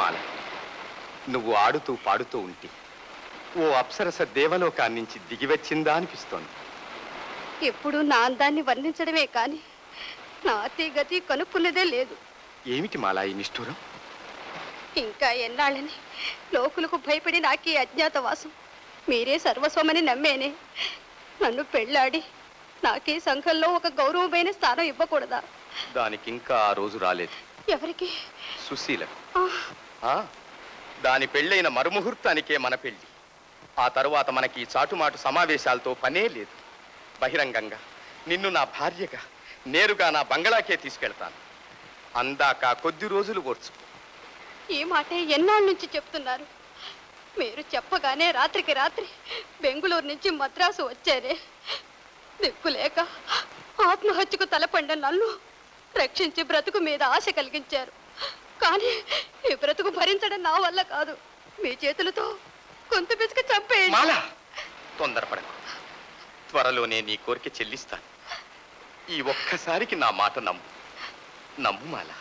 మాల నువ్వు ఆడుతూ పాడుతూ ఉంటే ఓ అప్సరస దేవలోకాన్నించి దిగివచ్చిందా అనిపిస్తోంది. ఎప్పుడు నా అందాన్ని వర్ణించడమే కాని నా అతి గతి కనుక్కున్నదే లేదు. ఏమిటి మాలా ఈ నిష్ఠూరం? ఇంకా ఎన్నాళ్ళని లోకులకు భయపడి నాకీ అజ్ఞాతవాసం మీరే సర్వస్వమని నమ్మేనే. నన్ను పెళ్ళాడి నాకీ సంఘంలో ఒక గౌరవమైన స్థానం ఇవ్వకూడదా? దానికి ఇంకా ఆ రోజు రాలేదు. ఎవరికి? సుశీలకు. దాని పెళ్ళైన మరుముహూర్తానికే మన పెళ్ళి ఆ తరువాత మనకి చాటుమాటు సమావేశాలతో పనే లేదు. బహిరంగంగా నిన్ను నా భార్యగా నేరుగా నా బంగళాకే తీసుకెళ్తాను. అందాక కొద్ది రోజులు ఓర్చు ఈ మాటే ఎన్నాళ్ళ నుంచి చెప్తున్నారు? మీరు చెప్పగానే రాత్రికి రాత్రి బెంగుళూరు నుంచి మద్రాసు వచ్చారే. దిక్కులేక ఆత్మహత్యకు తలపండ నన్ను రక్షించి బ్రతుకు మీద ఆశ కలిగించారు. కానీ ఈ బ్రతుకు భరించడం నా వల్ల కాదు. మీ చేతులతో కొంత పిసుక చంపేయండి. మాలా తొందరపడకు. త్వరలోనే నీ కోరిక చెల్లిస్తాను. ఈ ఒక్కసారికి నా మాట నమ్ము. నమ్ము మాలా.